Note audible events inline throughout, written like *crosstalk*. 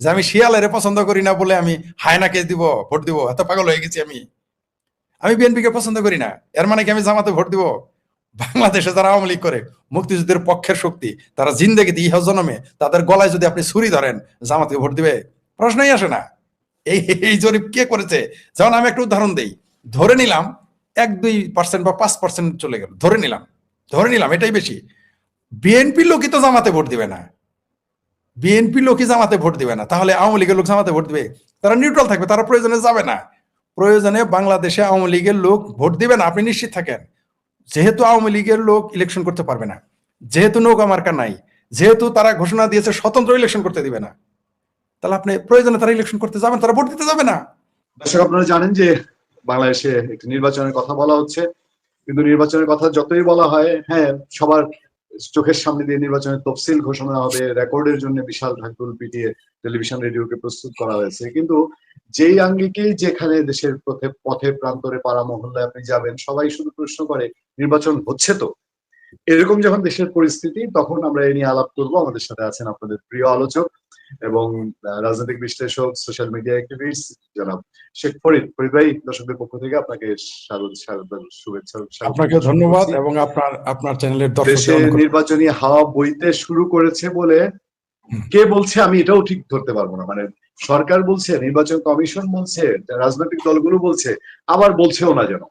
যে আমি শিয়ালের পছন্দ করি না বলে আমি হায়নাকে দিব, ভোট দিব, এত পাগল হয়ে গেছি আমি। আমি বিএনপিকে পছন্দ করি না, এর মানে কি আমি জামাতে ভোট দিব? বাংলাদেশে যারা আওয়ামী লীগ করে, মুক্তিযুদ্ধের পক্ষের শক্তি, তারা জিন্দেগিতে ইহ জনমে, তাদের গলায় যদি আপনি ছুরি ধরেন, জামাতে ভোট দিবে? প্রশ্নই আসে না। এই এই জরিপ কে করেছে? যেমন আমি একটা উদাহরণ দেই, ধরে নিলাম এক, দুই পার্সেন্ট বা পাঁচ পার্সেন্ট চলে গেল, ধরে নিলাম ধরে নিলাম এটাই বেশি। বিএনপি লোকই তো জামাতে ভোট দিবে না। বিএনপি লোকই জামাতে ভোট দিবে না, তাহলে আওয়ামী লীগের লোক জামাতে ভোট দিবে? তারা নিউট্রাল থাকবে, তারা প্রয়োজনে যাবে না। প্রয়োজনে বাংলাদেশে আওয়ামী লীগের লোক ভোট দিবে না, আপনি নিশ্চিত থাকেন। যেহেতু আওয়ামী লীগের লোক ইলেকশন করতে পারবে না, যেহেতু নৌকা মার্কা নাই, যেহেতু তারা ঘোষণা দিয়েছে স্বতন্ত্র ইলেকশন করতে দিবে না, তাহলে আপনি প্রয়োজনে তারা ইলেকশন করতে যাবেন, তারা ভোট দিতে যাবে না। দর্শক, আপনারা জানেন যে বাংলাদেশে একটি নির্বাচনের কথা বলা হচ্ছে। কিন্তু নির্বাচনের কথা যতই বলা হয় হ্যাঁ সবার চোখের সামনে দিয়ে নির্বাচনের তফসিল ঘোষণা হবে, রেকর্ডের জন্য বিশাল ঢাকুল পিটিয়ে টেলিভিশন, রেডিওকে প্রস্তুত করা হয়েছে। কিন্তু যেই আঙ্গিকেই যেখানে দেশের পথে পথে, প্রান্তরে পাড়া মহল্লায় আপনি যাবেন, সবাই শুধু প্রশ্ন করে, নির্বাচন হচ্ছে তো? এরকম যখন দেশের পরিস্থিতি তখন আমরা এই নিয়ে আলাপ করব। আমাদের সাথে আছেন আপনাদের প্রিয় আলোচক এবং রাজনৈতিক বিশ্লেষক সোশ্যাল মিডিয়া অ্যাক্টিভিস্ট জনাব শেখ ফরিদ। ফরিদ ভাই দর্শকদের পক্ষ থেকে আপনাকে স্বাগত স্বাগত শুভেচ্ছা আপনাকে ধন্যবাদ এবং আপনার আপনার চ্যানেলের দেশে নির্বাচনী হাওয়া বইতে শুরু করেছে বলে কে বলছে আমি এটাও ঠিক ধরতে পারব না। মানে সরকার বলছে নির্বাচন কমিশন বলছে রাজনৈতিক দলগুলো বলছে আবার বলছেও না যেন।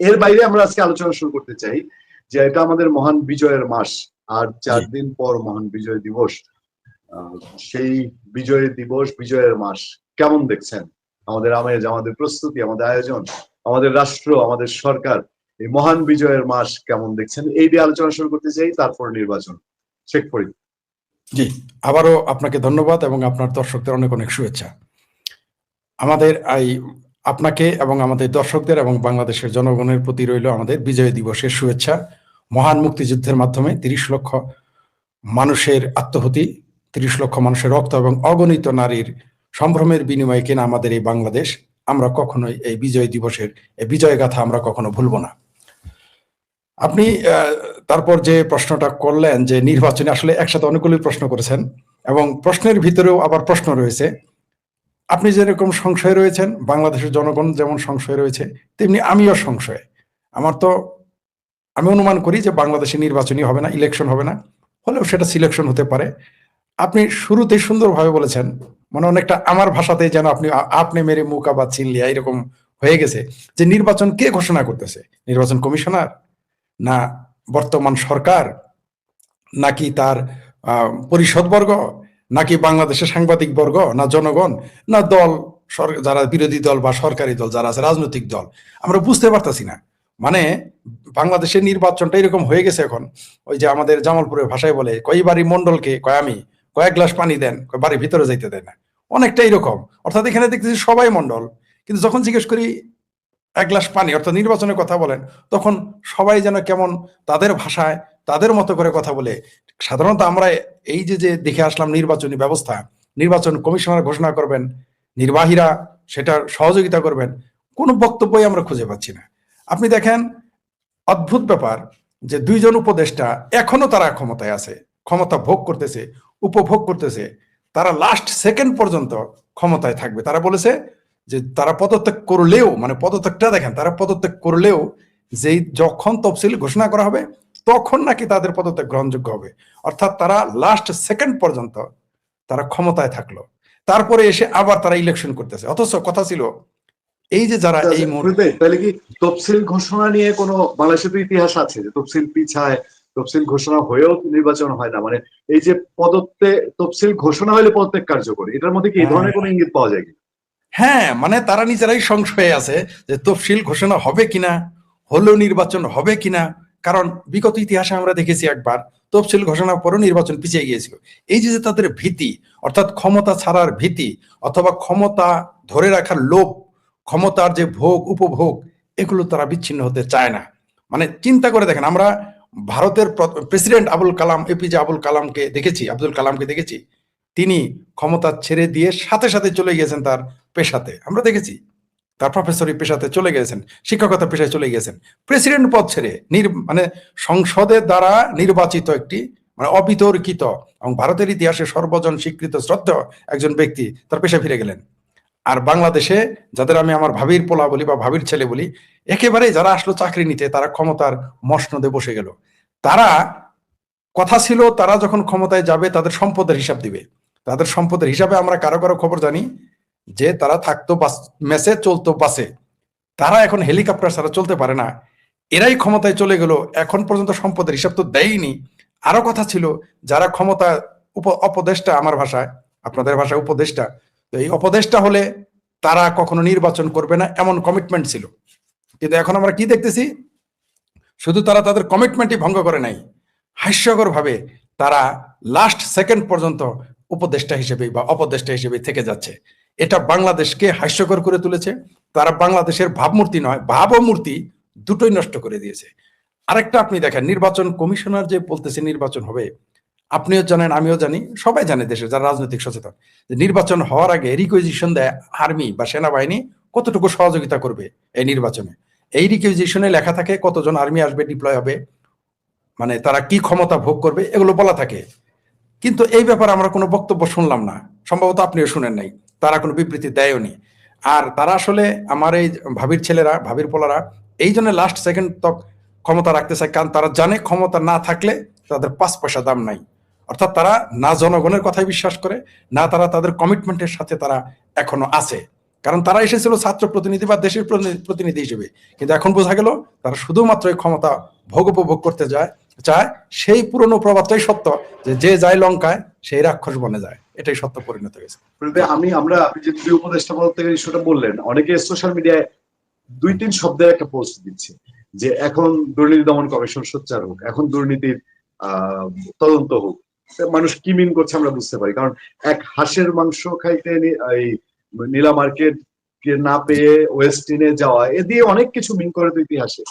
এর বাইরে আমরা আজকে আলোচনা শুরু করতে চাই। যে এটা আমাদের মহান বিজয়ের মাস। আর চার দিন পর মহান বিজয় দিবস। সেই বিজয় দিবস বিজয়ের মাস। কেমন দেখছেন? আমাদের আমেজ আমাদের প্রস্তুতি আমাদের আয়োজন আমাদের রাষ্ট্র আমাদের সরকার এই মহান বিজয়ের মাস কেমন দেখছেন? এই দিয়ে আলোচনা শুরু করতে চাই তারপর নির্বাচন। শেখ ফরিদ। জি আবারও আপনাকে ধন্যবাদ এবং আপনার দর্শকদের অনেক অনেক শুভেচ্ছা। আমাদের এই আপনাকে এবং আমাদের দর্শকদের এবং বাংলাদেশের জনগণের প্রতি রইল আমাদের বিজয় দিবসের শুভেচ্ছা। মহান মুক্তিযুদ্ধের মাধ্যমে তিরিশ লক্ষ মানুষের আত্মহতি তিরিশ লক্ষ মানুষের রক্ত এবং অগণিত নারীর সম্ভ্রমের বিনিময়ে কেনা আমাদের এই বাংলাদেশ। আমরা কখনোই এই বিজয় দিবসের, এই বিজয় গাথা আমরা কখনো ভুলব না। আপনি তারপর যে প্রশ্নটা করলেন যে নির্বাচনে আসলে একসাথে অনেকগুলি প্রশ্ন করেছেন এবং প্রশ্নের ভিতরেও আবার প্রশ্ন রয়েছে। আপনি যেরকম সংশয়ে রয়েছেন, বাংলাদেশের জনগণ যেমন সংশয়ে রয়েছে, তেমনি আমিও সংশয়ে। আমার তো, আমি অনুমান করি যে বাংলাদেশে নির্বাচনী হবে না ইলেকশন হবে না, হলেও সেটা সিলেকশন হতে পারে। আপনি শুরুতেই সুন্দরভাবে বলেছেন মানে অনেকটা আমার ভাষাতে যেন আপনি আপনি মেরে মুখ আবার চিনলিয়া এরকম হয়ে গেছে যে নির্বাচন কে ঘোষণা করতেছে? নির্বাচন কমিশনার? না বর্তমান সরকার? নাকি তার পরিষদবর্গ? নাকি বাংলাদেশের সাংবাদিক বর্গ, না জনগণ, না দল যারা বিরোধী দল বা সরকারি দল, যারা আছে, রাজনৈতিক দল? আমরা বুঝতে পারতাছি না। মানে বাংলাদেশের নির্বাচনটা এরকম হয়ে গেছে এখন। ওই যে আমাদের জামালপুরের ভাষায় বলে, কয় বাড়ি মন্ডলকে কয় আমি? কয়েক গ্লাস পানি দেন বাড়ির ভিতরে যাইতে দেয় না। অনেকটা এরকম। অর্থাৎ এখানে দেখতেছি সবাই মন্ডল কিন্তু যখন জিজ্ঞেস করি, এক গ্লাস পানি? অর্থাৎ নির্বাচনের কথা বলেন, তখন সবাই যেন কেমন তাদের ভাষায়, তাদের মতো করে কথা বলে সাধারণত আমরা এই যে যে দেখে আসলাম নির্বাচনী ব্যবস্থা, নির্বাচন কমিশনার ঘোষণা করবেন, নির্বাহীরা সেটার সহযোগিতা করবেন, কোনো বক্তব্যই আমরা খুঁজে পাচ্ছি না। আপনি দেখেন, অদ্ভুত ব্যাপার যে দুইজন উপদেষ্টা এখনও তারা ক্ষমতায় আছে, ক্ষমতা ভোগ করতেছে, উপভোগ করতেছে। তারা লাস্ট সেকেন্ড পর্যন্ত ক্ষমতায় থাকবে। তারা বলেছে যে, তারা পদত্যাগ করলেও মানে পদত্যাগটা দেখেন, তারা পদত্যাগ করলেও যেই যখন তফসিল ঘোষণা করা হবে তখন নাকি তাদের পদত্যাগ গ্রহণযোগ্য হবে। অর্থাৎ তারা লাস্ট সেকেন্ড পর্যন্ত তারা ক্ষমতায় থাকল। তারপরে এসে আবার তারা ইলেকশন করতেছে। অথচ কথা ছিল এই যে যারা এই মুহূর্তে তাহলে কি তফসিল ঘোষণা নিয়ে কোনো বাংলাদেশের তো ইতিহাস আছে যে তফসিল পিছায় তফসিল ঘোষণা হয়েও নির্বাচন হয় না। মানে এই যে পদত্বে তফসিল ঘোষণা হলে পদত্যাগ কার্যকরী। এটার মধ্যে কি এই ধরনের কোনো ইঙ্গিত পাওয়া যায় কি? হ্যাঁ মানে তারা নিজেরাই সংশয়ে আছে যে তফসিল ঘোষণা হবে কিনা হলেও নির্বাচন হবে কিনা। কারণ বিগত ইতিহাসে আমরা দেখেছি একবার তফসিল ঘোষণার পরও নির্বাচন পিছিয়ে গিয়েছিল। এই যে তাদের ভীতি, অর্থাৎ ক্ষমতা ছাড়ার ভীতি অথবা ক্ষমতা ধরে রাখার লোভ, ক্ষমতার যে ভোগ, উপভোগ, এগুলো তারা বিচ্ছিন্ন হতে চায় না। মানে চিন্তা করে দেখেন, আমরা ভারতের প্রেসিডেন্ট আবুল কালাম এপিজে আবুল কালামকে দেখেছি, আব্দুল কালামকে দেখেছি। তিনি ক্ষমতা ছেড়ে দিয়ে সাথে সাথে চলে গিয়েছেন তার পেশাতে। আমরা দেখেছি। তার প্রফেসরি পেশাতে চলে গেছেন, শিক্ষকতা পেশায় চলে গেছেন। প্রেসিডেন্ট পদ ছেড়ে মানে সংসদের দ্বারা নির্বাচিত একটি মানে অবিতর্কিত এবং ভারতের ইতিহাসে সর্বজন স্বীকৃত শ্রদ্ধেয় একজন ব্যক্তি তার পেশা ফিরে গেলেন। আর বাংলাদেশে যাদের আমি আমার ভাবির পোলা বলি বা ভাবির ছেলে বলি, একেবারে যারা আসলো চাকরি নিতে, তারা ক্ষমতার মসনদে বসে গেল। তারা, কথা ছিল তারা যখন ক্ষমতায় যাবে তাদের সম্পদের হিসাব দিবে। তাদের সম্পদের হিসাবে আমরা কারও কারও খবর জানি যে তারা থাকতো মেসে চলতো বাসে, তারা এখন হেলিকপ্টার ছাড়া চলতে পারে না। এরাই ক্ষমতায় চলে গেল, এখন পর্যন্ত সম্পদের হিসাব তো দেয়নি। আরও কথা ছিল, যারা ক্ষমতা উপ, অপদেষ্টা আমার ভাষায়, আপনাদের ভাষায় উপদেষ্টা, তো এই অপদেষ্টা হলে তারা কখনো নির্বাচন করবে না, এমন কমিটমেন্ট ছিল। কিন্তু এখন আমরা কি দেখতেছি? শুধু তারা তাদের কমিটমেন্টই ভঙ্গ করে নাই। হাস্যকর ভাবে তারা লাস্ট সেকেন্ড পর্যন্ত উপদেষ্টা হিসেবে বা অপদেষ্টা হিসেবে থেকে যাচ্ছে। এটা বাংলাদেশকে হাস্যকর করে তুলেছে। তারা বাংলাদেশের ভাবমূর্তি নয়, ভাবমূর্তি দুটোই নষ্ট করে দিয়েছে। আরেকটা আপনি দেখেন, নির্বাচন কমিশনার যে বলতেছে নির্বাচন হবে, আপনিও জানেন, আমিও জানি, সবাই জানে দেশে যারা রাজনৈতিক সচেতন, যে নির্বাচন হওয়ার আগে রিকুইজিশন দেয় আর্মি বা সেনাবাহিনী কতটুকু সহযোগিতা করবে এই নির্বাচনে। এই রিকুইজিশনে লেখা থাকে কতজন আর্মি আসবে ডিপ্লয় হবে মানে তারা কি ক্ষমতা ভোগ করবে, এগুলো বলা থাকে। কিন্তু এই ব্যাপারে আমরা কোনো বক্তব্য শুনলাম না। সম্ভবত আপনিও শুনেন নাই। তারা কোনো বিবৃতি দেয়নি। আর তারা আসলে আমার এই ভাবির ছেলেরা, ভাবির পোলারা, এই জন্য লাস্ট সেকেন্ড তক ক্ষমতা রাখতে চায়। কারণ তারা জানে ক্ষমতা না থাকলে তাদের পাঁচ পয়সা দাম নাই। অর্থাৎ তারা না জনগণের কথাই বিশ্বাস করে, না তারা তাদের কমিটমেন্টের সাথে তারা এখনও আছে। কারণ তারা এসেছিল ছাত্র প্রতিনিধি বা দেশের প্রতিনি- প্রতিনিধি হিসেবে। কিন্তু এখন বোঝা গেল, তারা শুধুমাত্র ক্ষমতা ভোগ উপভোগ করতে যায়। চায়, সেই পুরনো প্রবাদটাই সত্য যে যে যায় লঙ্কায়, সেই রাক্ষস বনে যায়। এটাই সত্য পরিণত হয়েছে। আমি, আমরা, আপনি যে দুই উপদেষ্টা বলতে গেলে সেটা বললেন, অনেকে সোশ্যাল মিডিয়ায় দুই, তিন শব্দের একটা পোস্ট দিচ্ছে যে এখন দুর্নীতি দমন কমিশন সোচ্চার হোক, এখন দুর্নীতির তদন্ত হোক। মানুষ কি মিন করছে আমরা বুঝতে পারি। কারণ এক হাঁসের মাংস খাইতে এই নীলা মার্কেট না পেয়ে ওয়েস্টিনে যাওয়া, এ দিয়ে অনেক কিছু মিন করে তো ইতিহাসে।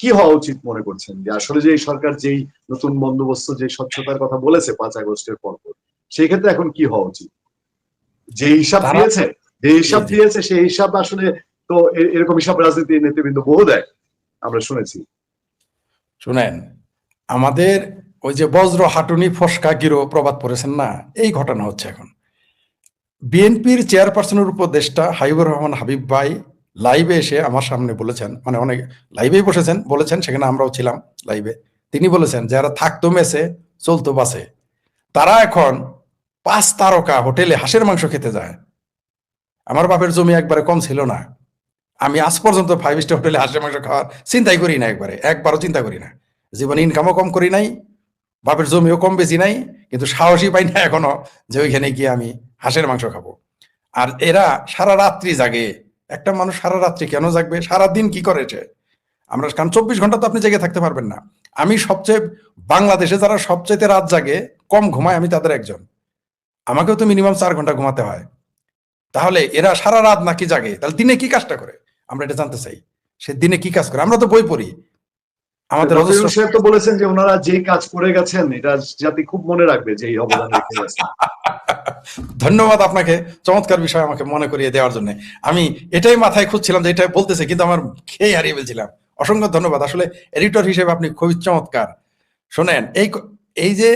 কি হওয়া উচিত মনে করছেন? যে আসলে যে এই সরকার যেই নতুন বন্দোবস্ত যে স্বচ্ছতার কথা বলেছে পাঁচ আগস্টের পর সেই ক্ষেত্রে এখন কি হওয়া উচিত? যে হিসাব দিয়েছে যে হিসাব। দিয়েছে সেই হিসাব আসলে তো এরকম হিসাব রাজনীতি নেতৃবৃন্দ বহু দেয় আমরা শুনেছি। শুনেন আমাদের ওই যে বজ্র হাটুনি ফসকা গিরো প্রবাদ পড়েছেন না? এই ঘটনা হচ্ছে এখন। বিএনপির চেয়ারপারসনের উপদেষ্টা হাইবুর রহমান হাবিব ভাই লাইভে এসে আমার সামনে বলেছেন মানে অনেক লাইভেই বসেছেন, বলেছেন, সেখানে আমরাও ছিলাম লাইভে তিনি বলেছেন, যারা থাকতো মেসে, চলতো বাসে। তারা এখন পাঁচ তারকা হোটেলে হাঁসের মাংস খেতে যায়। আমার বাপের জমি একবারে কম ছিল না। আমি আজ পর্যন্ত ফাইভ স্টার হোটেলে হাঁসের মাংস খাওয়ার চিন্তাই করি না একবারে, একবারও চিন্তা করি না। জীবনে ইনকামও কম করি নাই, বাপের জমিও কম বেশি নাই, কিন্তু সাহসী পাই না এখনও যে ওইখানে গিয়ে আমি হাঁসের মাংস খাব। আর এরা সারা রাত্রি জাগে। একটা মানুষ সারা রাত্রি কেন জাগবে? সারা দিন কি করেছে আমরা কারণ চব্বিশ ঘণ্টা তো আপনি জেগে থাকতে পারবেন না। আমি সবচেয়ে বাংলাদেশে যারা সবচেয়ে রাত জাগে, কম ঘুমায় আমি তাদের একজন। আমাকেও তো মিনিমাম চার ঘণ্টা ঘুমাতে হয়। তাহলে এরা সারা রাত নাকি জাগে? তাহলে দিনে কি কাজটা করে? আমরা এটা জানতে চাই। সে দিনে কি কাজ করে? আমরা তো বই পড়ি। আমাদের সাহেব তো বলেছেন যে ওনারা যে কাজ করে গেছেন এটা জাতি খুব মনে রাখবে যে এই অবদান রেখে গেছেন ধন্যবাদ আপনাকে চমৎকার বিষয় আমাকে মনে করিয়ে দেওয়ার জন্য। আমি এটাই মাথায় খুঁজছিলাম যে এটা বলতেছে কিন্তু আমার খেয়ে হারিয়ে ফেলছিলাম। অসংখ্য ধন্যবাদ। আসলে এডিটর হিসেবে আপনি খুবই চমৎকার। শোনেন এই এই যে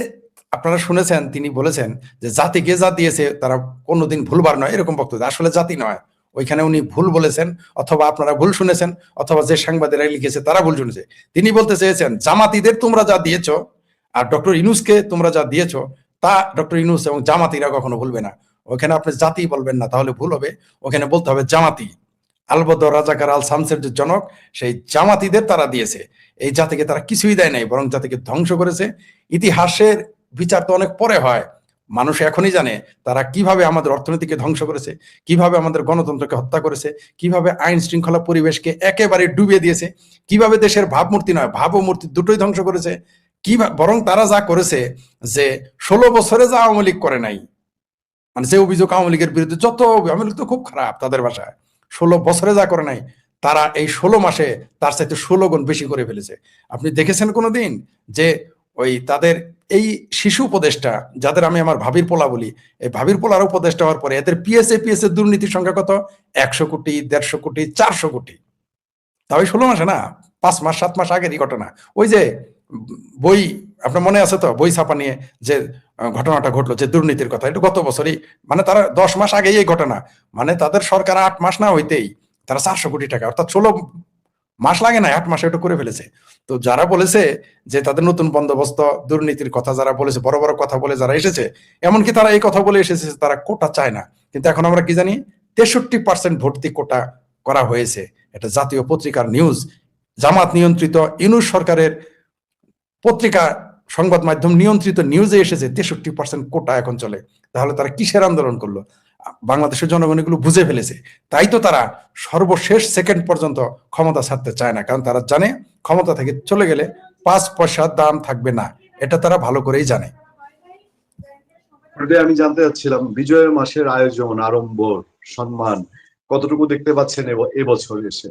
আপনারা শুনেছেন তিনি বলেছেন যে জাতিকে যা দিয়েছে তারা কোনোদিন ভুলবার নয় এরকম বক্তব্য। আসলে জাতি নয়। ওইখানে উনি ভুল বলেছেন, অথবা আপনারা ভুল শুনেছেন, অথবা যে সাংবাদিকরা লিখেছে তারা ভুল শুনেছে। তিনি বলতে চেয়েছেন, জামাতিদের তোমরা যা দিয়েছ, আর ডক্টর ইনুসকে তোমরা যা দিয়েছ, তা ডক্টর ইনুস এবং জামাতিরা কখনো ভুলবে না। ওখানে আপনি জাতি বলবেন না, তাহলে ভুল হবে। ওখানে বলতে হবে জামাতি। আলবদ রাজাকার আল শামসের যে জনক, সেই জামাতিদের তারা দিয়েছে। এই জাতিকে তারা কিছুই দেয় নাই, বরং জাতিকে ধ্বংস করেছে। ইতিহাসের বিচার তো অনেক পরে হয়। মানুষ এখনই জানে তারা কীভাবে আমাদের অর্থনীতিকে ধ্বংস করেছে, কীভাবে আমাদের গণতন্ত্রকে হত্যা করেছে, কীভাবে আইন শৃঙ্খলা পরিবেশকে একেবারে ডুবিয়ে দিয়েছে, কীভাবে দেশের ভাবমূর্তি নয় ভাব ভাবমূর্তি দুটোই ধ্বংস করেছে কি বরং তারা যা করেছে যে ষোলো বছরে যা আওয়ামী লীগ করে নাই মানে যে অভিযোগ আওয়ামী লীগের বিরুদ্ধে যত আওয়ামী লীগ তো খুব খারাপ তাদের ভাষায়, ষোলো বছরে যা করে নাই, তারা এই ষোলো মাসে তার চাইতে ষোলো গুণ বেশি করে ফেলেছে। আপনি দেখেছেন কোনোদিন যে ওই তাদের এই শিশু উপদেষ্টা, যাদের আমি আমার ভাবির পোলা বলি, এই ভাবির পোলার উপদেষ্টা হওয়ার পরে এদের পিএসএ পিএসএ দুর্নীতির সংখ্যা কত? একশো কোটি, দেড়শো কোটি, চারশো কোটি। তাও ষোলো মাসে না, পাঁচ মাস, সাত মাস আগেরই ঘটনা। ওই যে বই, আপনার মনে আছে তো, বই ছাপা নিয়ে যে ঘটনাটা ঘটলো, যে দুর্নীতির কথা, এটা গত বছরই। মানে তারা দশ মাস আগেই এই ঘটনা। মানে তাদের সরকার আট মাস না হইতেই তারা চারশো কোটি টাকা, অর্থাৎ ষোলো মাস লাগে না, আট মাসে এটা করে ফেলেছে। তো যারা বলেছে যে তাদের নতুন বন্দোবস্ত, দুর্নীতির কথা যারা বলেছে, বড় বড় কথা বলে যারা এসেছে, এমনকি তারা এই কথা বলে এসেছে তারা কোটা চায় না। কিন্তু এখন আমরা কি জানি, তেষট্টি পার্সেন্ট ভর্তি কোটা করা হয়েছে। এটা জাতীয় পত্রিকার নিউজ জামাত নিয়ন্ত্রিত, ইনুস সরকারের পত্রিকা, সংবাদ মাধ্যম নিয়ন্ত্রিত নিউজে এসেছে তেষট্টি পার্সেন্ট কোটা এখন চলে। তাহলে তারা কিসের আন্দোলন করল? বাংলাদেশের জনগণ এগুলো বুঝে ফেলেছে। তাই তো তারা সর্বশেষ সেকেন্ড পর্যন্ত ক্ষমতা ছাড়তে চায় না, কারণ তারা জানে ক্ষমতা থেকে চলে গেলে পাঁচ পয়সার দাম থাকবে না, এটা তারা ভালো করেই জানে। আমি জানতে চাচ্ছিলাম বিজয়ের মাসের আয়োজন আরম্ভ সম্মান কতটুকু দেখতে পাচ্ছেন এব- এবছর এসে?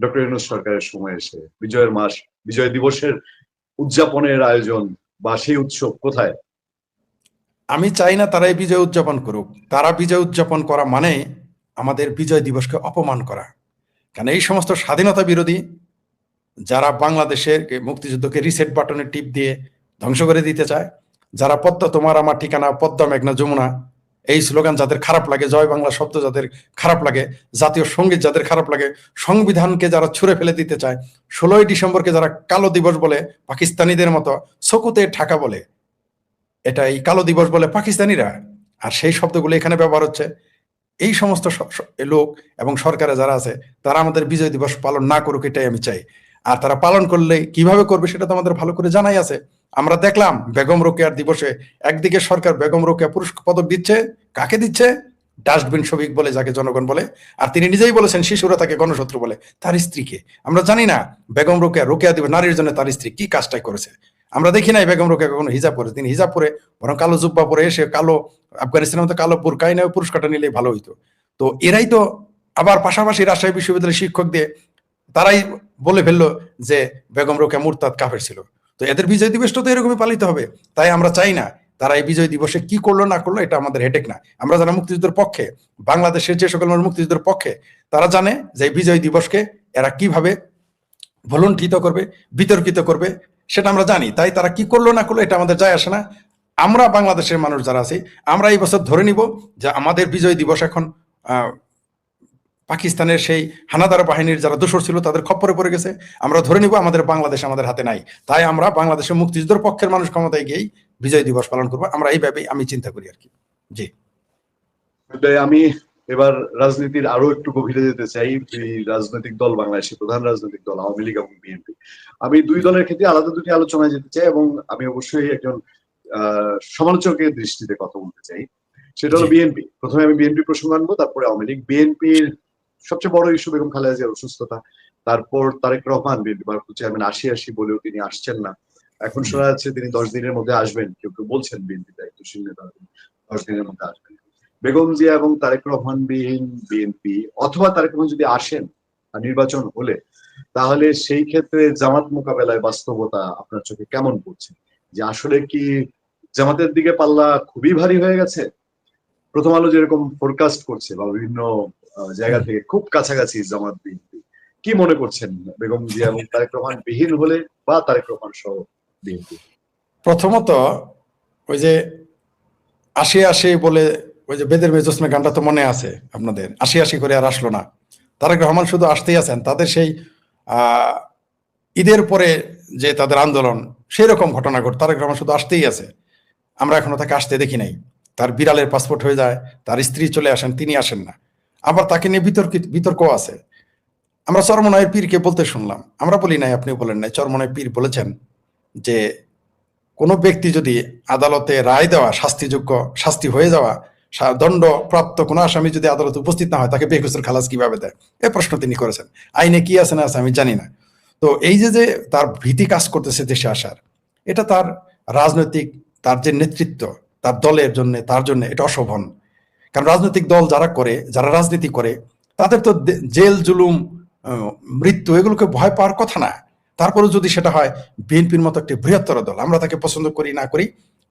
ডক্টর ইউনুস সরকারের সময় এসে, বিজয়ের মাস, বিজয় দিবসের উদযাপনের আয়োজন বা সেই উৎসব কোথায়? আমি চাই না তারা এই বিজয় উদযাপন করুক। তারা বিজয় উদযাপন করা মানে আমাদের বিজয় দিবসকে অপমান করা। কারণ এই সমস্ত স্বাধীনতা বিরোধী যারা বাংলাদেশের মুক্তিযুদ্ধকে রিসেট বাটনে টিপ দিয়ে ধ্বংস করে দিতে চায়, যারা পদ্মা তোমার আমার ঠিকানা, পদ্মা মেঘনা, যমুনা, এই স্লোগান যাদের খারাপ লাগে, জয় বাংলা শব্দ যাদের খারাপ লাগে, জাতীয় সংগীত যাদের খারাপ লাগে, সংবিধানকে যারা ছুঁড়ে ফেলে দিতে চায়, ষোলোই ডিসেম্বরকে যারা কালো দিবস বলে পাকিস্তানিদের মতো সকুতে ঠাকা বলে এটা এই কালো দিবস বলে পাকিস্তানিরা। আর সেই শব্দগুলো এখানে ব্যবহার হচ্ছে। এই সমস্ত লোক এবং সরকারে যারা আছে, তারা আমাদের বিজয় দিবস পালন না করুক, এটাই আমি চাই। আর তারা পালন করলে কীভাবে করবে সেটা তো আমাদের ভালো করে জানাই আছে। আমরা দেখলাম বেগম রোকেয়ার দিবসে একদিকে সরকার বেগম রোকেয়া পুরস্কার পদক দিচ্ছে, কাকে দিচ্ছে? ডাস্টবিন শফিক বলে, যাকে জনগণ বলে। আর তিনি নিজেই বলেছেন, শিশুরা তাকে গণশত্রু বলে। তার স্ত্রীকে। আমরা জানি না বেগম রোকেয়া রোকেয়া দিবস, নারীর জন্য তার স্ত্রী কি কাজটাই করেছে। আমরা দেখি নাই বেগম রোকে কখনো হিজাব পরে। তিনি হিজাব পরে, বরং কালো জুব্বা পরে এসে কালো, আফগানিস্তানের মতো কালো বুরকাই নেয় পুরস্কারটা নিলে ভালো হইতো। তো এরাই তো আবার পাশাপাশি রাজশাহী বিশ্ববিদ্যালয়ের শিক্ষক দিয়ে তারাই বলে ফেলল যে বেগম রোকে মুরতাদ কাফের ছিল। তো এদের বিজয় দিবসটা তো এরকমই পালিত হবে। তাই আমরা চাই না তারা এই বিজয় দিবসে কি করল, না করল, এটা আমাদের হেডেক না। আমরা যারা মুক্তিযুদ্ধের পক্ষে, বাংলাদেশের যে সকল মুক্তিযুদ্ধের পক্ষে, তারা জানে যে বিজয় দিবসকে এরা কীভাবে ভলুণ্ঠিত করবে, বিতর্কিত করবে সেটা আমরা জানি, তাই তারা কি করল না করল এটা আমাদের যায় আসে না। আমরা বাংলাদেশের মানুষ যারা আছি, আমরা এই বছর ধরে নিব যে আমাদের বিজয় দিবস এখন পাকিস্তানের সেই হানাদার বাহিনীর যারা দোষর ছিল তাদের খপ্পরে পড়ে গেছে। আমরা ধরে নিব আমাদের বাংলাদেশ আমাদের হাতে নাই। তাই আমরা বাংলাদেশের মুক্তিযুদ্ধের পক্ষের মানুষ ক্ষমতায় গিয়েই বিজয় দিবস পালন করব। আমরা এইভাবেই আমি চিন্তা করি আর কি। জি। আমি এবার রাজনীতির আরও একটু গভীরে যেতে চাই এই রাজনৈতিক দল বাংলাদেশের প্রধান রাজনৈতিক দল আওয়ামী লীগ এবং বিএনপি। আমি দুই দলের ক্ষেত্রে আলাদা দুটি আলোচনায় যেতে চাই এবং আমি অবশ্যই একজন আহ সমালোচকের দৃষ্টিতে কথা বলতে চাই। সেটা হলো বিএনপি। প্রথমে আমি বিএনপি প্রসঙ্গ আনব তারপরে আওয়ামী লীগ। বিএনপির সবচেয়ে বড় ইস্যু বেগম খালেদা জিয়ার অসুস্থতা। তারপর তারেক রহমান বিএনপি ভারপ্রাপ্ত চেয়ারম্যান আশি আশি বলেও তিনি আসছেন না। এখন শোনা যাচ্ছে তিনি দশ দিনের মধ্যে আসবেন। কেউ কেউ বলছেন বিএনপি দায়িত্বশীল নেতা দশ দিনের মধ্যে আসবেন। বেগম জিয়া এবং তারেক রহমান বিহীন বিএনপি অথবা তারেক রহমান যদি আসেন নির্বাচন হলে, তাহলে সেই ক্ষেত্রে জামাত মোকাবেলায় বাস্তবতা আপনার চোখে কেমন পড়ছে? যে আসলে কি জামাতের দিকে পাল্লা খুবই ভারী হয়ে গেছে? প্রথম আলো যেরকম ফোরকাস্ট করছে বা বিভিন্ন জায়গা থেকে খুব কাছাকাছি জামাত বিএনপি, কি মনে করছেন বেগম জিয়া এবং তারেক রহমান বিহীন হলে বা তারেক রহমান সহ বিএনপি? প্রথমত ওই যে আসে আসে বলে ওই যে বেদের মেজসমে গানটা তো মনে আছে আপনাদের। আশি আশি করে আর আসলো না। তারেক রহমান শুধু আসতেই আছেন, তাদের সেই ঈদের পরে যে তাদের আন্দোলন সেই রকম ঘটনা ঘট, তারেক রহমান শুধু আসতেই আছে। আমরা এখনও তাকে আসতে দেখি নাই। তার বিড়ালের পাসপোর্ট হয়ে যায়, তার স্ত্রী চলে আসেন, তিনি আসেন না। আবার তাকে নিয়ে বিতর্কিত বিতর্ক আছে। আমরা চরমনায়ের পীরকে বলতে শুনলাম। আমরা বলি নাই আপনি বলেন নাই চরমনায় পীর বলেছেন যে কোনো ব্যক্তি যদি আদালতে রায় দেওয়া, শাস্তিযোগ্য শাস্তি হয়ে যাওয়া দণ্ডপ্রাপ্ত কোনো আসামি যদি আদালতে উপস্থিত না হয়, তাকে বেকুসের খালাস কীভাবে দেয়? এ প্রশ্ন তিনি করেছেন। আইনে কি আছে না আছে আমি জানি না। তো এই যে যে তার ভীতি কাজ করতেছে দেশে আসার, এটা তার রাজনৈতিক, তার যে নেতৃত্ব, তার দলের জন্য, তার জন্য এটা অশোভন। কারণ রাজনৈতিক দল যারা করে, যারা রাজনীতি করে, তাদের তো জেল, জুলুম মৃত্যু এগুলোকে ভয় পাওয়ার কথা না। তারপরে যদি সেটা হয়, বিএনপির মতো একটি বৃহত্তর দল, আমরা তাকে পছন্দ করি, না করি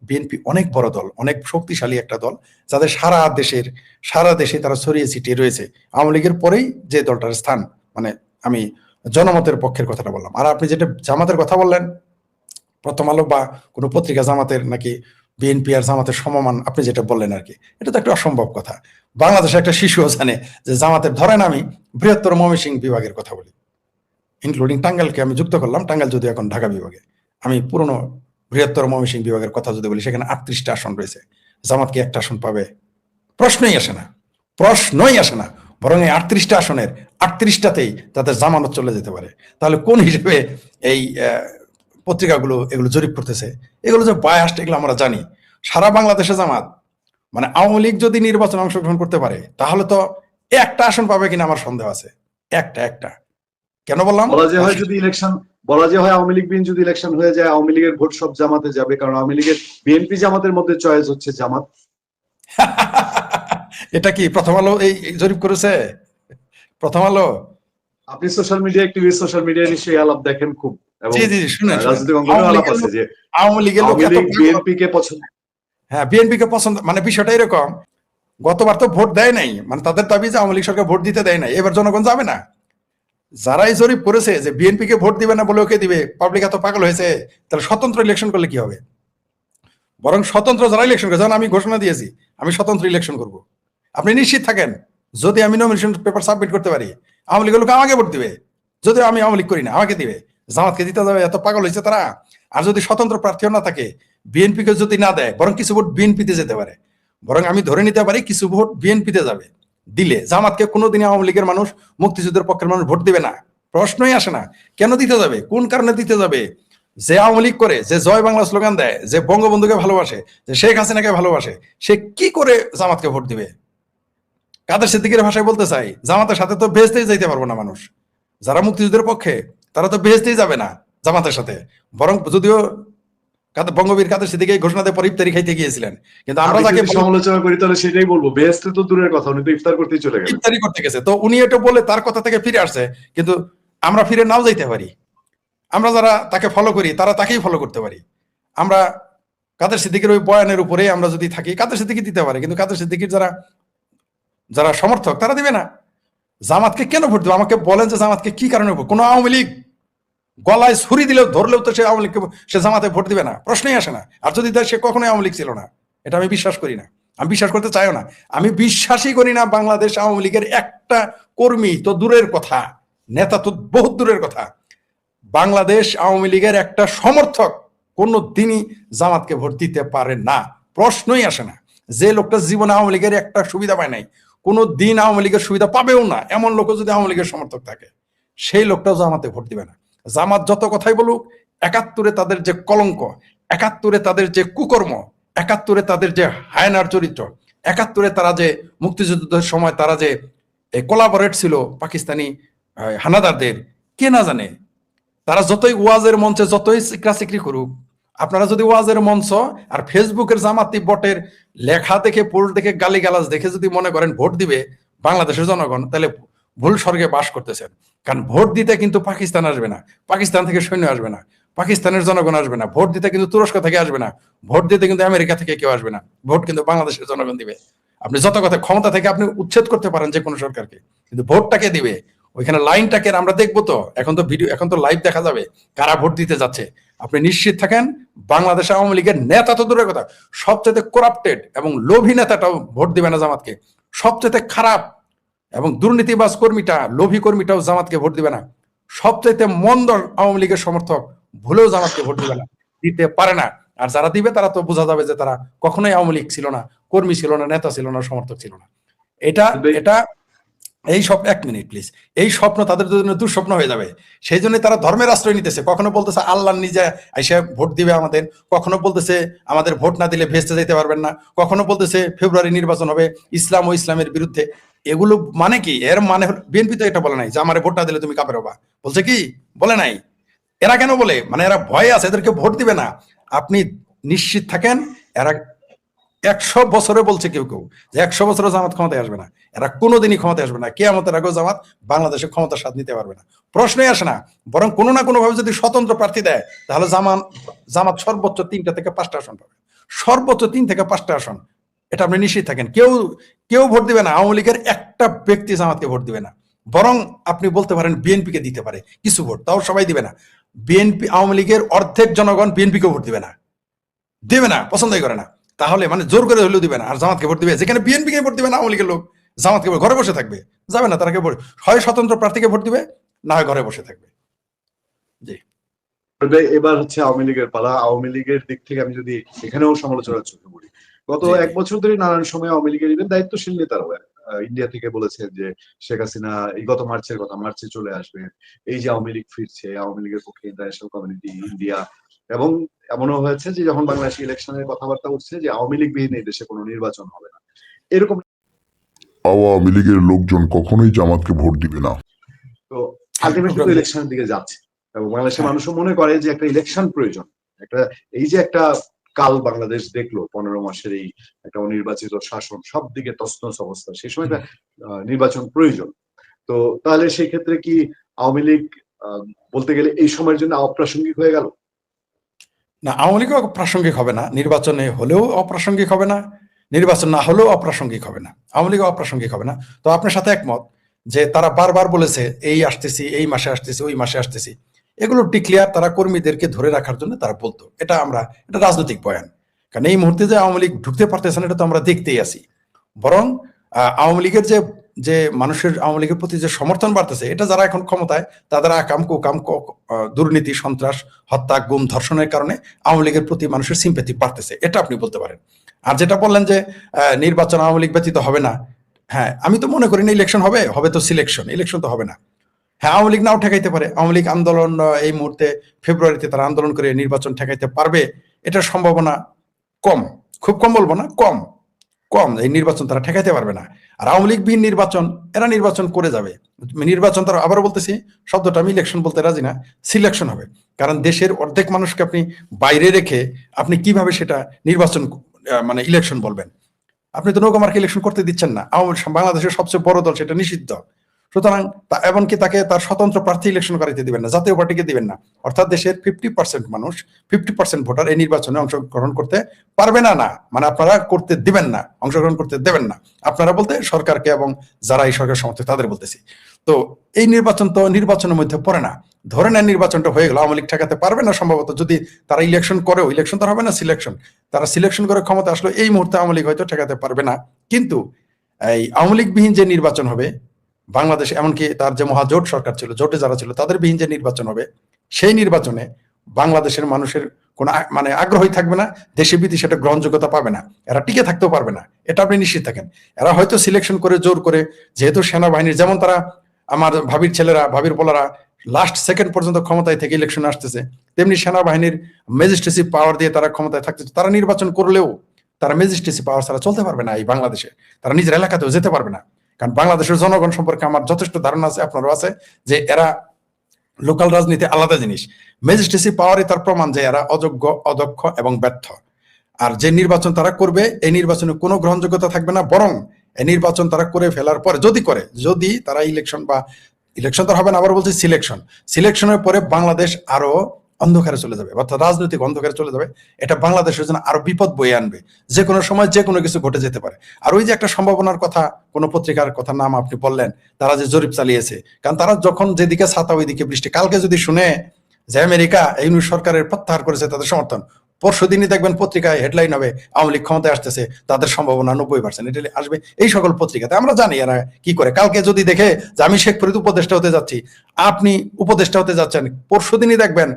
বিএনপি অনেক বড় দল, অনেক শক্তিশালী একটা দল, যাদের সারা দেশের, সারা দেশে তারা ছড়িয়ে ছিটিয়ে রয়েছে। আওয়ামী লীগের পরেই যে দলটার স্থান মানে আমি জনমতের পক্ষের কথাটা বললাম। আর আপনি যেটা জামাতের কথা বললেন, প্রথম আলো বা কোনো পত্রিকা জামাতের নাকি বিএনপি আর জামাতের সমমান, আপনি যেটা বললেন আর কি, এটা তো একটা অসম্ভব কথা। বাংলাদেশে একটা শিশুও জানে যে জামাতের, ধরেন আমি বৃহত্তর ময়মনসিংহ বিভাগের কথা বলি ইনক্লুডিং টাঙ্গাইলকে আমি যুক্ত করলাম, টাঙ্গাইল যদি এখন ঢাকা বিভাগে। আমি পুরনো বৃহত্তর ময়মনসিংহ বিভাগের কথা যদি বলি, সেখানে আটত্রিশটা আসন রয়েছে। জামাত কি একটা আসন পাবে? প্রশ্নই আসে না। প্রশ্নই আসে না। বরং এই আটত্রিশটা আসনের আটত্রিশটাতেই তাদের জামানত চলে যেতে পারে। তাহলে কোন হিসেবে এই পত্রিকাগুলো এগুলো জরিপ করতেছে? এগুলো যে বায়াস্ট এগুলো আমরা জানি। সারা বাংলাদেশে জামাত মানে আওয়ামী লীগ যদি নির্বাচনে অংশগ্রহণ করতে পারে, তাহলে তো একটা আসন পাবে কিনা আমার সন্দেহ আছে। একটা একটা। কেন বললাম? বলা যে হয় যদি ইলেকশন বলা যে হয় আওয়ামী লীগ বিএন যদি ইলেকশন হয়ে যায় আওয়ামী লীগের ভোট সব জামাতে যাবে কারণ আওয়ামী লীগের বিএনপি জামাতের মধ্যে চয়েস হচ্ছে জামাত। *laughs* এটা কি প্রথম আলো এই জরিপ করেছে? প্রথম আলো? আপনি সোশ্যাল মিডিয়া অ্যাক্টিভিস্ট সোশ্যাল মিডিয়ায় নিশ্চয়ই আলাপ দেখেন খুব জি জি শুনেন। রাজনৈতিক অঙ্গনে আলাপ আছে যে আওয়ামী লীগের লোক এত বিএনপি কে পছন্দ হ্যাঁ বিএনপি কে পছন্দ মানে বিষয়টা এরকম গতবার তো ভোট দেয় নাই মানে তাদের দাবি যে আওয়ামী লীগ সরকার ভোট দিতে দেয় নাই এবার জনগণ যাবে না? যারাই জরিপ করেছে যে বিএনপি কে ভোট দিবে না বলে ওকে দিবে? পাবলিক এত পাগল হয়েছে, তাহলে স্বতন্ত্র ইলেকশন করলে কি হবে? বরং স্বতন্ত্র যারা ইলেকশন করে আমি ঘোষণা দিয়েছি, আমি স্বতন্ত্র ইলেকশন করব। আপনি নিশ্চিত থাকেন, যদি আমি নমিনেশন পেপার সাবমিট করতে পারি, আওয়ামী লীগের লোক আমাকে ভোট দিবে। যদি আমি আওয়ামী লীগ করি না, আমাকে দিবে। জামাতকে দিতে যাবে, এত পাগল হয়েছে তারা। আর যদি স্বতন্ত্র প্রার্থীও না থাকে বিএনপি কে যদি না দেয়, বরং কিছু ভোট বিএনপিতে যেতে পারে। বরং আমি ধরে নিতে পারি, কিছু ভোট বিএনপিতে যাবে। দিলে। জামাতকে কোনোদিনই আওয়ামী লীগের মানুষ, মুক্তিযুদ্ধের পক্ষের মানুষ ভোট দিবে না। প্রশ্নই আসে না, কেন দিতে যাবে? কোন কারণে দিতে যাবে? যে আওয়ামী লীগ করে, যে জয় বাংলা স্লোগান দেয়, যে বঙ্গবন্ধুকে ভালোবাসে, যে শেখ হাসিনাকে ভালোবাসে, সে কি করে জামাতকে ভোট দিবে? কাদের সিদ্দিকের ভাষায় বলতে চাই, জামাতের সাথে তো বেহেস্তেই যাইতে পারব না মানুষ। যারা মুক্তিযুদ্ধের পক্ষে, তারা তো বেহেস্তেই যাবে না জামাতের সাথে। বরং যদিও কাদের বঙ্গবীর কাদের সিদ্দিকে এই ঘোষণাতে পর ইফতারি খাইতে গিয়েছিলেন। কিন্তু আমরা যদি সমালোচনা করি তাহলে সেটাই বলব। বেহেস্তে তো দূরের কথা উনি তো ইফতার করতেই চলে গেলেন। ইফতারি করতে গেছে। তো উনি এটা বলে তার কথা থেকে ফিরে আসছে কিন্তু আমরা ফিরে নাও যাইতে পারি। আমরা যারা তাকে ফলো করি তারা তাকেই ফলো করতে পারি। আমরা কাদের সিদ্দিকের ওই বয়ানের উপরে আমরা যদি থাকি কাদের সিদ্দিকি দিতে পারে? কিন্তু কাদের সিদ্দিকির যারা যারা সমর্থক তারা দিবে না। জামাতকে কেন ভোট দেবে? আমাকে বলেন যে জামাতকে কি কারণে কোনো আওয়ামী লীগ গলায় ছুরি দিলেও ধরলেও তো সে আওয়ামী লীগকে, সে জামাতে ভোট দিবে না। প্রশ্নই আসে না। আর যদি দেয়, সে কখনোই আওয়ামী লীগ ছিল না। এটা আমি বিশ্বাস করি না। আমি বিশ্বাস করতে চাইও না। আমি বিশ্বাসই করি না বাংলাদেশ আওয়ামী লীগের একটা কর্মী তো দূরের কথা। নেতা তো বহুত দূরের কথা। বাংলাদেশ আওয়ামী লীগের একটা সমর্থক কোনো দিনই জামাতকে ভোট দিতে পারে না। প্রশ্নই আসে না। যে লোকটা জীবনে আওয়ামী লীগের একটা সুবিধা পায় নাই কোনো দিন আওয়ামী লীগের সুবিধা পাবেও না। এমন লোক যদি আওয়ামী লীগের সমর্থক থাকে, সেই লোকটাও জামাতে ভোট দিবে না। জামাত যত কথাই বলুক, একাত্তরে তাদের যে কলঙ্ক, একাত্তরে তাদের যে কুকর্ম, একাত্তরে তাদের যে হায়নার চরিত্র, একাত্তরে তারা যে মুক্তিযুদ্ধের সময় তারা যে কোলাবরেট ছিল পাকিস্তানি হানাদারদের, কে না জানে? তারা যতই ওয়াজের মঞ্চে যতই চিকরি করুক, আপনারা যদি ওয়াজের মঞ্চ আর ফেসবুকের জামাতি বটের লেখা দেখে পোল দেখে, গালিগালাজ দেখে যদি মনে করেন ভোট দিবে বাংলাদেশের জনগণ, তাহলে ভুল স্বর্গে বাস করতেছেন। কারণ ভোট দিতে কিন্তু পাকিস্তান আসবে না। পাকিস্তান থেকে সৈন্য আসবে না। পাকিস্তানের জনগণ আসবে না। ভোট দিতে কিন্তু তুরস্ক থেকে আসবে না। ভোট দিতে কিন্তু আমেরিকা থেকে কেউ আসবে না। ভোট কিন্তু বাংলাদেশের জনগণ দিবে। আপনি যত কথা ক্ষমতা থেকে আপনি উচ্ছেদ করতে পারেন যে কোনো সরকারকে। কিন্তু ভোটটাকে দিবে? ওইখানে লাইনটাকে আমরা দেখব তো। এখন তো ভিডিও, এখন তো লাইভ দেখা যাবে। কারা ভোট দিতে যাচ্ছে? আপনি নিশ্চিত থাকেন, বাংলাদেশ আওয়ামী লীগের নেতা তো দূরের কথা। সবচেয়ে করাপ্টেড এবং লোভী নেতাটাও ভোট দিবে না জামাতকে। সবচেয়ে খারাপ এবং দুর্নীতিবাজ কর্মীটা লোভী কর্মীটাও জামাতকে ভোট দিবে না। সবচাইতে মন্দ আওয়ামী লীগের সমর্থক ভুলেও জামাতকে ভোট দিবে না। দিতে পারে না। আর যারা দিবে তারা তো বোঝা যাবে যে তারা কখনোই আওয়ামী লীগ ছিল না কর্মী ছিল না নেতা ছিল না সমর্থক ছিল না। এটা এটা এই সব এক মিনিট প্লিজ এই স্বপ্ন তাদের জন্য দুঃস্বপ্ন হয়ে যাবে। সেই জন্য তারা ধর্মের আশ্রয় নিতেছে। কখনো বলতেছে আল্লাহ নিজে এসে ভোট দিবে আমাদের। কখনো বলতেছে আমাদের ভোট না দিলে ভেস্তে যেতে পারবেন না। কখনো বলতেছে ফেব্রুয়ারি নির্বাচন হবে ইসলাম ও ইসলামের বিরুদ্ধে। এগুলো মানে কি? এর মানে বিএনপি তো এটা বলে নাই, যে আমার ভোট না দিলে তুমি কাপের হবা। বলছে কি? বলে নাই। এরা কেন বলে? মানে এরা ভয়ে আছে, এদেরকে ভোট দিবে না। আপনি নিশ্চিত থাকেন, এরা একশো বছরে বলছে কেউ কেউ যে একশো বছরে জামাত ক্ষমতায় আসবে না। এরা কোনোদিনই ক্ষমতায় আসবে না। কে আমাদের আগেও জামাত বাংলাদেশে ক্ষমতার স্বাদ নিতে পারবে না। প্রশ্নই আসে না। বরং কোনো না কোনো ভাবে যদি স্বতন্ত্র প্রার্থী দেয়, তাহলে জামান জামাত সর্বোচ্চ তিনটা থেকে পাঁচটা আসন পাবে। সর্বোচ্চ তিন থেকে পাঁচটা আসন। এটা আপনি নিশ্চিত থাকেন। কেউ কেউ ভোট দিবে না। আওয়ামী লীগের একটা ব্যক্তি জামাতকে ভোট দিবে না। বরং আপনি বলতে পারেন বিএনপি কে দিতে পারে। কিছু ভোট, তাও সবাই দিবে না। বিএনপি, আওয়ামী লীগের অর্ধেক জনগণ বিএনপিকে ভোট দিবে না। দেবে না, পছন্দই করে না। তাহলে মানে জোর করে হলেও দিবে না। আর জামাতকে ভোট দিবে। যেখানে বিএনপি কে ভোট দিবে না, আওয়ামী লীগের লোক, জামাতকে ঘরে বসে থাকবে। যাবে না, তারা কে ভোট, হয় স্বতন্ত্র প্রার্থীকে ভোট দিবে, না হয় ঘরে বসে থাকবে। তবে এবার হচ্ছে আওয়ামী লীগের পালা। আওয়ামী লীগের দিক থেকে আমি যদি এখানেও সমালোচনার চোখে পড়ি গত। এক বছর ধরে নানান সময় আওয়ামী লীগের ইভেন দায়িত্বশীল নেতারা ইন্ডিয়া থেকে বলেছেন যে শেখ হাসিনা এই গত মার্চের কথা মার্চে চলে আসবে এই যে আওয়ামী লীগ ফিরছে আওয়ামী লীগের পক্ষে ইন্টারন্যাশনাল কমিউনিটি ইন্ডিয়া এবং এমনও হয়েছে যে যখন বাংলাদেশ ইলেকশনের কথাবার্তা উঠছে যে আওয়ামী লীগ বিহীন এই দেশে কোনো নির্বাচন হবে না। এরকম আওয়ামী লীগের লোকজন কখনোই জামাতকে ভোট দিবে না। তো আলটিমেটলি তো ইলেকশনের দিকে যাচ্ছে। এবং বাংলাদেশের হ্যাঁ। মানুষও মনে করে যে একটা ইলেকশন প্রয়োজন। একটা এই যে একটা কাল বাংলাদেশ দেখল, পনেরো মাসের এই একটা অনির্বাচিত শাসন, সব দিকে তছনছ অবস্থা। সেই সময় নির্বাচন প্রয়োজন। তো তাহলে সেই ক্ষেত্রে কি আওয়ামী লীগ বলতে গেলে এই সময়ের জন্য অপ্রাসঙ্গিক হয়ে গেল? না, আওয়ামী লীগও প্রাসঙ্গিক হবে না। নির্বাচনে হলেও অপ্রাসঙ্গিক হবে না। নির্বাচন না হলেও অপ্রাসঙ্গিক হবে না। আওয়ামী লীগও অপ্রাসঙ্গিক হবে না। তো আপনার সাথে একমত যে তারা বারবার বলেছে, এই আসতেছি, এই মাসে আসতেছি, ওই মাসে আসতেছি। এগুলো ডিক্লিয়ার তারা কর্মীদেরকে ধরে রাখার জন্য তারা বলতো। এটা আমরা, এটা রাজনৈতিক বয়ান। কারণ এই মুহূর্তে যে আওয়ামী লীগ ঢুকতে পারতেছে এটা তো আমরা দেখতেই আছি। বরং আওয়ামী লীগের যে যে মানুষের, আওয়ামী লীগের প্রতি যে সমর্থন বাড়তেছে, এটা যারা এখন ক্ষমতায়, তাদের আকাম, কুকাম দুর্নীতি, সন্ত্রাস, হত্যা, গুম, ধর্ষণের কারণে আওয়ামী লীগের প্রতি মানুষের সিম্পেথি বাড়তেছে। এটা আপনি বলতে পারেন। আর যেটা বললেন যে নির্বাচন আওয়ামী লীগ ব্যতীত হবে না হ্যাঁ আমি তো মনে করি না ইলেকশন হবে হবে তো সিলেকশন ইলেকশন তো হবে না। হ্যাঁ আওয়ামী লীগ নাও ঠেকাইতে পারে। আওয়ামী লীগ আন্দোলন এই মুহূর্তে ফেব্রুয়ারিতে তারা আন্দোলন করে নির্বাচন ঠেকাইতে পারবে। এটার সম্ভাবনা কম। খুব কম বলব না, কম। কম। এই নির্বাচন তারা ঠেকাইতে পারবে না। আর আওয়ামী লীগ বিহীন নির্বাচন, এরা নির্বাচন করে যাবে। নির্বাচন তারা আবারও বলতেছি, শব্দটা আমি ইলেকশন বলতে রাজি না সিলেকশন হবে। কারণ দেশের অর্ধেক মানুষকে আপনি বাইরে রেখে আপনি কীভাবে সেটা নির্বাচন মানে ইলেকশন বলবেন? আপনি তো নৌকা মার্কে ইলেকশন করতে দিচ্ছেন না। আওয়ামী বাংলাদেশের সবচেয়ে বড় দল, সেটা নিষিদ্ধ। সুতরাং এমনকি তাকে তার স্বতন্ত্র প্রার্থী ইলেকশন করাইতে দিবেন না, জাতীয় পার্টিকে দিবেন না। অর্থাৎ দেশের ফিফটি পার্সেন্ট মানুষ ফিফটি পার্সেন্ট ভোটার এই নির্বাচনে অংশগ্রহণ করতে পারবে না না। মানে আপনারা করতে দিবেন না, অংশগ্রহণ করতে দেবেন না। আপনারা বলতে সরকারকে এবং যারা এই সরকার সমর্থক তাদের বলতেছি। তো এই নির্বাচন তো নির্বাচনের মধ্যে পড়ে না। ধরে নেন নির্বাচনটা হয়ে গেল, আওয়ামী লীগ ঠেকাতে পারবে না সম্ভবত। যদি তারা ইলেকশন করেও ইলেকশন তো হবে না সিলেকশন তারা সিলেকশন করে ক্ষমতা আসলো এই মুহূর্তে আওয়ামী লীগ হয়তো ঠেকাতে পারবে না। কিন্তু এই আওয়ামী লীগ বিহীন যে নির্বাচন হবে বাংলাদেশ, এমনকি তার যে মহাজোট সরকার ছিল, জোটে যারা ছিল, তাদের বিহীন যে নির্বাচন হবে, সেই নির্বাচনে বাংলাদেশের মানুষের কোনো মানে আগ্রহই থাকবে না, দেশে বিদেশে এটা গ্রহণযোগ্যতা পাবে না, এরা টিকে থাকতেও পারবে না। এটা আপনি নিশ্চিত থাকেন। এরা হয়তো সিলেকশন করে, জোর করে, যেহেতু সেনাবাহিনীর, যেমন তারা আমার ভাবির ছেলেরা, ভাবির পোলারা লাস্ট সেকেন্ড পর্যন্ত ক্ষমতায় থেকে ইলেকশন আসতেছে, তেমনি সেনাবাহিনীর ম্যাজিস্ট্রেসি পাওয়ার দিয়ে তারা ক্ষমতায় থাকতেছে তারা নির্বাচন করলেও তারা ম্যাজিস্ট্রেসি পাওয়ার ছাড়া চলতে পারবে না এই বাংলাদেশে। তারা নিজের এলাকাতেও যেতে পারবে না। কারণ বাংলাদেশের জনগণ সম্পর্কে আমার যথেষ্ট ধারণা আছে, আপনারও আছে, যে এরা লোকাল রাজনীতি আলাদা জিনিস। ম্যাজিস্ট্রেসি পাওয়ারই তার প্রমাণ যে এরা অযোগ্য, অদক্ষ এবং ব্যর্থ। আর যে নির্বাচন তারা করবে, এই নির্বাচনে কোনো গ্রহণযোগ্যতা থাকবে না, বরং এই নির্বাচন তারা করে ফেলার পরে, যদি করে, যদি তারা ইলেকশন বা ইলেকশন তো হবে না, আবার বলছি সিলেকশন সিলেকশনের পরে বাংলাদেশ আরও অন্ধকারে চলে যাবে, অর্থাৎ রাজনৈতিক অন্ধকারে চলে যাবে। এটা বাংলাদেশের জন্য আরও বিপদ বয়ে আনবে। যে কোনো সময় যে কোনো কিছু ঘটে যেতে পারে। আর ওই যে একটা সম্ভাবনার কথা, কোন পত্রিকার কথা নাম আপনি বললেন, তারা যে জরিপ চালিয়েছে, কারণ তারা যখন যেদিকে ছাতা, ওইদিকে বৃষ্টি। কালকে যদি শুনে যে আমেরিকা নিউ সরকারের প্রত্যাহার করেছে তাদের সমর্থন, পরশু দিনই দেখবেন পত্রিকায় হেডলাইন হবে, আওয়ামী লীগ ক্ষমতায় আসতেছে, তাদের সম্ভাবনা নব্বই পার্সেন্ট এটা আসবে এই সকল পত্রিকাতে। আমরা জানি এরা কি করে। কালকে যদি দেখে যে আমি শেখ ফরিদ উপদেষ্টা হতে যাচ্ছি, আপনি উপদেষ্টা হতে যাচ্ছেন, পরশু দিনই দেখবেন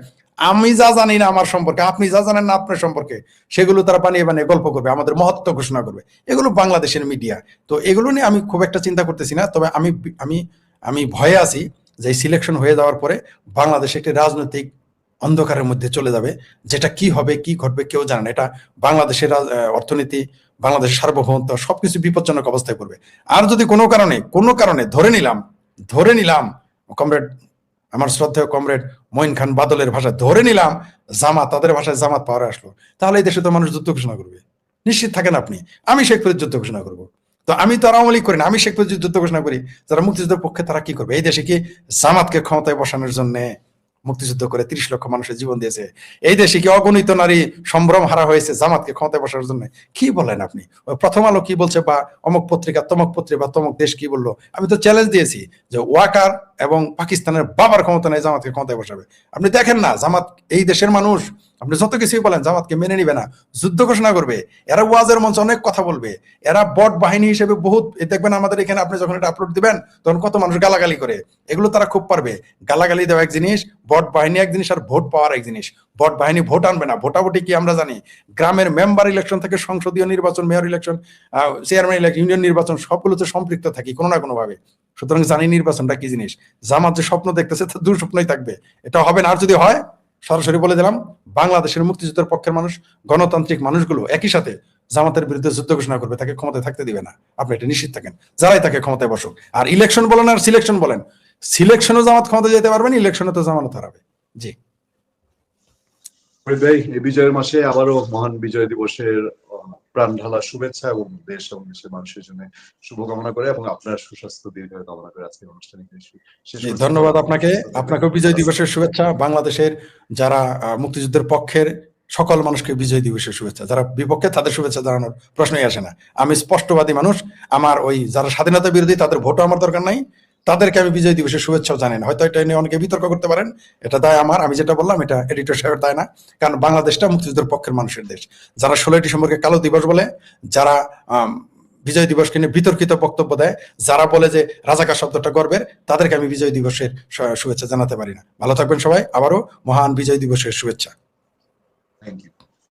আমি যা জানি না আমার সম্পর্কে, আপনি যা জানেন না আপনার সম্পর্কে, সেগুলো তারা বানিয়ে বানিয়ে গল্প করবে, আমাদের মহত্ব ঘোষণা করবে। এগুলো বাংলাদেশের মিডিয়া তো এগুলো নিয়ে আমি খুব একটা চিন্তা করতেছি না, তবে আমি আমি আমি ভয়ে আছি যে সিলেকশন হয়ে যাওয়ার পরে বাংলাদেশ একটি রাজনৈতিক অন্ধকারের মধ্যে চলে যাবে, যেটা কি হবে, কি ঘটবে কেউ জানে না। এটা বাংলাদেশের অর্থনীতি, বাংলাদেশের সার্বভৌমত্ব, সবকিছু বিপজ্জনক অবস্থায় পড়বে। আর যদি কোনো কারণে কোনো কারণে ধরে নিলাম ধরে নিলাম কমরেড আমার শ্রদ্ধেয় কমরেড মঈন খান বাদলের ভাষায় ধরে নিলাম, জামাত, তাদের ভাষায় জামাত পাওয়ার আসলো। তাহলে এই দেশে তো মানুষ যুদ্ধ ঘোষণা করবে। নিশ্চিত থাকেন আপনি, আমি শেখ ফরিদ যুদ্ধ ঘোষণা করব। তো আমি তো আওয়ামী লীগ করি না, আমি শেখ ফরিদ যুদ্ধ ঘোষণা করি। যারা মুক্তিযুদ্ধের পক্ষে তারা কি করবে? এই দেশে কি জামাতকে ক্ষমতায় বসানোর জন্য মুক্তিযুদ্ধ করে তিরিশ লক্ষ মানুষের জীবন দিয়েছে। এই দেশে কি অগণিত নারী সম্ভ্রম হারা হয়েছে জামাতকে ক্ষমতায় বসার জন্য? কি বলেন আপনি? প্রথম আলো কি বলছে বা অমক পত্রিকা, তমক পত্রিকা বা তমক দেশ কি বলল? আমি তো চ্যালেঞ্জ দিয়েছি যে ওয়াকার এবং পাকিস্তানের বাবার ক্ষমতা নেই জামাতকে ক্ষমতায় বসাবে। আপনি দেখেন না, জামাত এই দেশের মানুষ আপনি যত কিছুই বলেন, জামাতকে মেনে নিবে না। যুদ্ধ ঘোষণা করবে। এরা ওয়াজের মঞ্চে অনেক কথা বলবে। এরা বট বাহিনী হিসেবে বহুত দেখবেন আমাদের এখানে আপনি যখন এটা আপলোড দিবেন, তখন কত মানুষ গালাগালি করে। এগুলো তারা খুব পারবে। গালাগালি দেওয়া এক জিনিস, বট বাহিনী এক জিনিস আর ভোট পাওয়ার এক জিনিস। বট বাহিনী ভোট আনবে না। ভোটাভুটি কি আমরা জানি? গ্রামের মেম্বার ইলেকশন থেকে সংসদীয় নির্বাচন mayor election chairman election union নির্বাচন, সবগুলোতে সম্পৃক্ত থাকি কোনো না কোনো ভাবে সুতরাং জানি নির্বাচনটা কি জিনিস। জামাত যে স্বপ্ন দেখতেছে তো দুঃস্বপ্নই থাকবে। এটা হবে না। আর যদি হয় সরাসরি বলে দিলাম, বাংলাদেশের মুক্তিযুদ্ধের পক্ষের মানুষ, গণতান্ত্রিক মানুষগুলো একই সাথে জামাতের বিরুদ্ধে যুদ্ধ ঘোষণা করবে, তাকে ক্ষমতায় থাকতে দিবে না। আপনি এটা নিশ্চিত থাকেন। যারাই তাকে ক্ষমতায় বসুক। আর ইলেকশন বলেন আর সিলেকশন বলেন সিলেকশনও জামাত ক্ষমতায় যেতে পারবেন ইলেকশনে তো জামানত হারাবে। জি। ভাই বিজয়ের মাসে আবারও মহান বিজয় দিবসের প্রাণ ঢালা শুভেচ্ছা এবং দেশ এবং দেশের মানুষের জন্য শুভকামনা করে এবং আপনার সুস্বাস্থ্য দীর্ঘায়ু কামনা করে আজকের অনুষ্ঠান। ধন্যবাদ আপনাকে। আপনাকেও বিজয় দিবসের শুভেচ্ছা। বাংলাদেশের যারা মুক্তিযুদ্ধের পক্ষের সকল মানুষকে বিজয় দিবসের শুভেচ্ছা। যারা বিপক্ষে তাদের শুভেচ্ছা জানানোর প্রশ্নই আসে না। আমি স্পষ্টবাদী মানুষ। আমার ওই যারা স্বাধীনতা বিরোধী তাদের ভোটও আমার দরকার নাই। তাদেরকে আমি বিজয় দিবসের শুভেচ্ছাও জানি না। হয়তো এটা নিয়ে অনেকে বিতর্ক করতে পারেন, এটা দায় আমার, আমি যেটা বললাম এটা এডিটর সাহেবের দায় না, কারণ বাংলাদেশটা মুক্তিযুদ্ধের পক্ষের মানুষের দেশ। যারা ষোলোই ডিসেম্বরকে কালো দিবস বলে, যারা বিজয় দিবসকে নিয়ে বিতর্কিত বক্তব্য দেয়, যারা বলে যে রাজাকার শব্দটা গর্বের, তাদেরকে আমি বিজয় দিবসের শুভেচ্ছা জানাতে পারি না। ভালো থাকবেন সবাই, আবারও মহান বিজয় দিবসের শুভেচ্ছা। Thank you